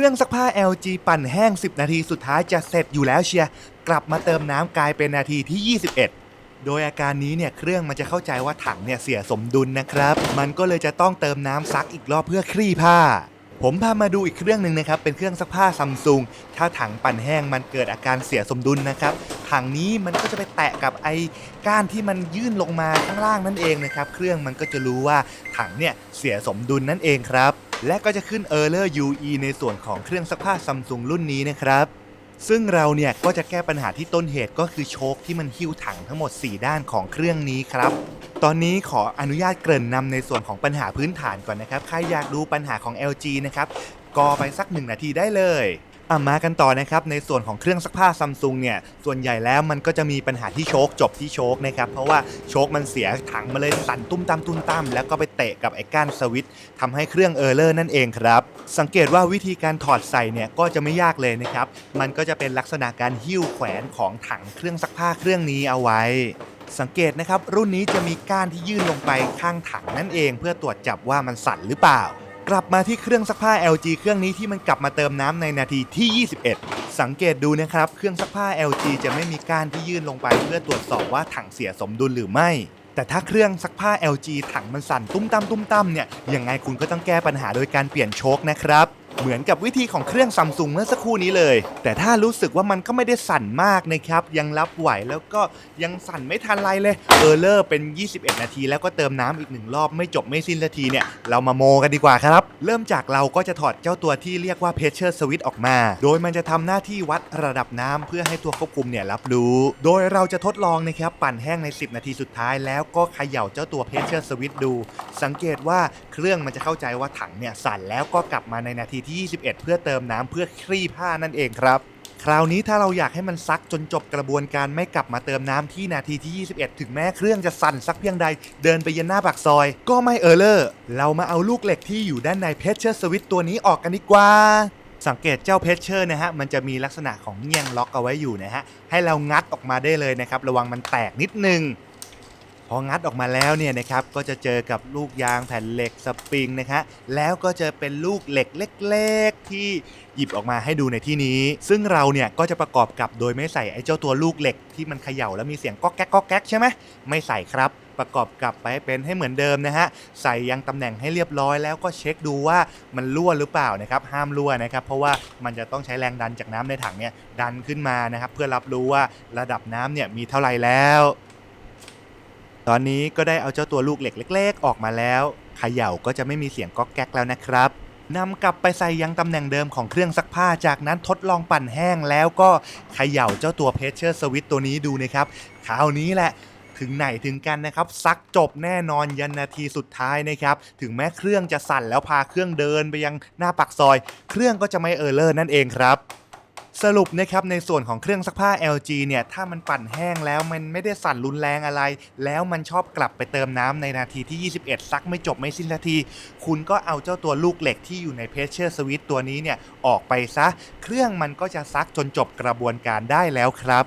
รื่องซักผ้า LG ปั่นแห้ง 10 นาทีสุดท้ายจะเสร็จอยู่แล้วเชียร์กลับมาเติมน้ำกลายเป็นนาทีที่ 21 โดยอาการนี้เนี่ยเครื่องมันจะเข้าใจว่าถังเนี่ยเสียสมดุลนะครับ มันก็เลยจะต้องเติมน้ำซักอีกรอบเพื่อคลี่ผ้า ผมพามาดูอีกเครื่องหนึ่งนะครับ เป็นเครื่องซักผ้าซัมซุงถ้าถังปั่นแห้งมันเกิดอาการเสียสมดุลนะครับถังนี้มันก็จะไปแตะกับไอ้ก้านที่มันยื่นลงมาข้างล่างนั่นเองนะครับ เครื่องมันก็จะรู้ว่าถังเนี่ยเสียสมดุลนั่นเองครับ และก็จะขึ้น Error UE ในส่วนของเครื่องซักผ้าซัมซุงรุ่นนี้นะครับ ซึ่งเราเนี่ยก็จะแก้ปัญหาที่ต้นเหตุก็คือโชคที่มันหิ้วถังทั้งหมด 4 ด้านของเครื่องนี้ครับ ตอนนี้ขออนุญาตเกริ่นนำในส่วนของปัญหาพื้นฐานก่อนนะครับ ใครอยากดูปัญหาของ LG นะครับกอไปสัก1นาทีได้เลย อะมากันต่อนะครับในส่วนของเครื่องซักผ้าซัมซุงเนี่ยส่วนใหญ่แล้วมันก็จะมีปัญหาที่โชคจบที่โชคนะครับเพราะว่าโชคมันเสียถังมาเลยสั่นตุ้มตามตุ้มตามแล้วก็ไปเตะกับไอ้ก้านสวิตช์ทำให้เครื่องเออร์เลอร์นั่นเองครับสังเกตว่าวิธีการถอดใส่เนี่ยก็จะไม่ยากเลยนะครับมันก็จะเป็นลักษณะการหิ้วแขวนของถังเครื่องซักผ้าเครื่องนี้เอาไว้สังเกตนะครับรุ่นนี้จะมีก้านที่ยื่นลงไปข้างถังนั่นเอง เพื่อตรวจจับว่ามันสั่นหรือเปล่า กลับมาที่เครื่องซักผ้า LG เครื่องนี้ที่มันกลับมาเติมน้ำในนาทีที่ 21 สังเกตดูนะครับ เครื่องซักผ้า LG จะไม่มีก้านที่ยื่นลงไปเพื่อตรวจสอบว่าถังเสียสมดุลหรือไม่ แต่ถ้าเครื่องซักผ้า LG ถังมันสั่นตุ้มตั้มตุ้มตั้มเนี่ยยังไงคุณก็ต้องแก้ปัญหาโดยการเปลี่ยนโชคนะครับ เหมือนกับวิธีของเครื่องซัมซุงเมื่อสักครู่นี้เลย แต่ถ้ารู้สึกว่ามันก็ไม่ได้สั่นมากนะครับ ยังรับไหวแล้วก็ยังสั่นไม่ทันไรเลยเออเลอร์เป็น 21 นาที แล้วก็เติมน้ำอีกหนึ่งรอบไม่จบไม่สิ้นนาทีเนี่ย เรามาโมกันดีกว่าครับ เริ่มจากเราก็จะถอดเจ้าตัวที่เรียกว่า pressure switch ออกมา โดยมันจะทำหน้าที่วัดระดับน้ำเพื่อให้ตัวควบคุมเนี่ยรับรู้ โดยเราจะทดลองนะครับปั่นแห้งใน 10 นาทีสุดท้าย แล้วก็เขย่าเจ้าตัว pressure switch ดู สังเกตว่าเครื่องมันจะเข้าใจว่าถังเนี่ยสั่นแล้วก็กลับมาในนาทีที่21 เพื่อเติมน้ำเพื่อคลี่ผ้านั่นเองครับคราวนี้ถ้าเราอยากให้มันซักจนจบกระบวนการไม่กลับมาเติมน้ำที่นาทีที่ 21 ถึงแม้เครื่องจะสั่นสักเพียงใด เดินไปยันหน้าปากซอย ก็ไม่เออร์เลอร์ เรามาเอาลูกเหล็กที่อยู่ด้านในเพชเชอร์สวิตตัวนี้ออกกันดีกว่า สังเกตเจ้าเพชเชอร์นะฮะ มันจะมีลักษณะของเงี่ยงล็อกเอาไว้อยู่นะฮะ ให้เรางัดออกมาได้เลยนะครับ ระวังมันแตกนิดนึง พองัดออกมาแล้วเนี่ยนะครับก็จะเจอกับลูกยางแผ่นเหล็กสปริงนะฮะแล้วก็จะเป็นลูกเหล็กเล็ก ๆ ที่หยิบออกมาให้ดูในที่นี้ ซึ่งเราเนี่ยก็จะประกอบกับโดยไม่ใส่ไอ้เจ้าตัวลูกเหล็กที่มันเขย่าแล้วมีเสียงก๊อกแก๊กก๊อกแก๊กใช่ไหมไม่ใส่ครับประกอบกลับไปเป็นให้เหมือนเดิมนะฮะใส่ยังตำแหน่งให้เรียบร้อยแล้วก็เช็คดูว่ามันรั่วหรือเปล่านะครับห้ามรั่วนะครับเพราะว่ามันจะต้องใช้แรงดันจากน้ำในถังเนี่ยดันขึ้นมานะครับเพื่อรับรู้ว่าระดับน้ำเนี่ยมีเท่าไหร่แล้ว ตอนนี้ก็ได้เอาเจ้าตัวลูกเหล็กเล็ก ๆ ออกมาแล้วเขย่าก็จะไม่มีเสียงก๊อกแก๊กแล้วนะครับนำกลับไปใส่ยังตำแหน่งเดิมของเครื่องซักผ้าจากนั้นทดลองปั่นแห้งแล้วก็เขย่าเจ้าตัวเพชเชอร์สวิตตัวนี้ดูนะครับคราวนี้แหละถึงไหนถึงกันนะครับ ซักจบแน่นอนยันนาทีสุดท้ายนะครับ ถึงแม้เครื่องจะสั่นแล้วพาเครื่องเดินไปยังหน้าปากซอย เครื่องก็จะไม่เออร์เลอร์นั่นเองครับ สรุปนะครับในส่วนของเครื่องซักผ้า LG เนี่ยถ้ามันปั่นแห้งแล้วมันไม่ได้สั่นรุนแรงอะไร แล้วมันชอบกลับไปเติมน้ำในนาทีที่ 21 ซักไม่จบไม่สิ้นนาที คุณก็เอาเจ้าตัวลูกเหล็กที่อยู่ในเพชเชอร์สวิตตัวนี้เนี่ยออกไปซะ เครื่องมันก็จะซักจนจบกระบวนการได้แล้วครับ